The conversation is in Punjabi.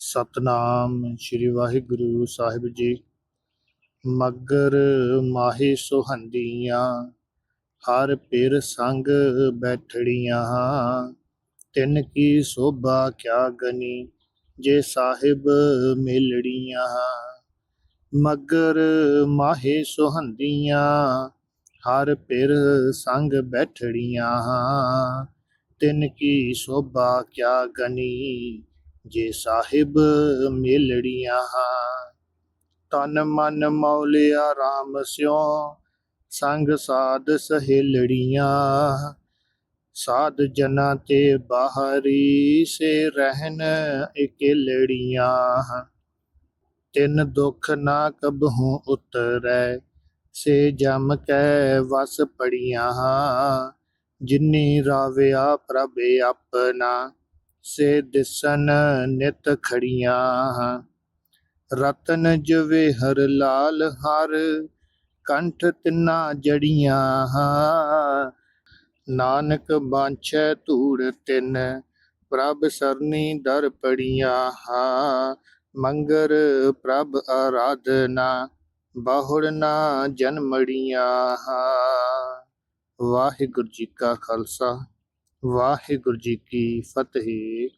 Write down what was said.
ਸਤਨਾਮ ਸ੍ਰੀ ਵਾਹਿਗੁਰੂ ਸਾਹਿਬ ਜੀ। ਮਗਰ ਮਾਹੀ ਸੁਹੰਦੀਆਂ, ਹਰ ਪਿਰ ਸੰਗ ਬੈਠੜੀਆਂ, ਤਿੰਨ ਕੀ ਸੋਭਾ ਕਿਆ ਗਨੀ, ਜੇ ਸਾਹਿਬ ਮੇਲੜੀਆਂ। ਮਗਰ ਮਾਹੇ ਸੁਹੰਦੀਆਂ, ਹਰ ਪਿਰ ਸੰਗ ਬੈਠੜੀਆਂ, ਤਿੰਨ ਕੀ ਸੋਭਾ ਕਿਆ ਗਨੀ ਜੇ ਸਾਹਿਬ ਮੇਲੜੀਆਂ ਤਨ ਮਨ ਮੌਲਿਆ RAM ਸਿਓ, ਸੰਗ ਸਾਧ ਸਹੇਲੜੀਆਂ। ਸਾਧ ਜਨਾ ਤੇ ਬਾਹਰੀ ਸੇ ਰਹਿਨ ਇਕੇਲੜੀਆਂ ਤਿੰਨ ਦੁੱਖ ਨਾ ਕਬਹੂ ਉਤਰੈ, ਸੇ ਜਮ ਕੈ ਵਸ ਪੜੀਆਂ ਜਿਨੀ ਰਾਵਿਆ ਪ੍ਰਭ ਆਪਣਾ ਸੇ ਦਿਸਨ ਨਿਤ ਖੜੀਆਂ ਰਤਨ ਜਵੇ ਹਰ ਲਾਲ ਹਰ, ਕੰਠ ਤਿਨਾ ਜੜੀਆਂ ਨਾਨਕ ਬਾਂਛੈ ਧੂੜ ਤਿਨ, ਪ੍ਰਭ ਸਰਨੀ ਦਰ ਪੜੀਆਂ ਮੰਗਰ ਪ੍ਰਭ ਆਰਾਧਨਾ, ਬਾਹੁੜ ਨਾ ਜਨਮੜੀਆਂ ਵਾਹਿਗੁਰੂ ਜੀ ਕਾ ਖਾਲਸਾ। ਵਾਹਿਗੁਰੂ ਜੀ ਕੀ ਫਤਿਹ।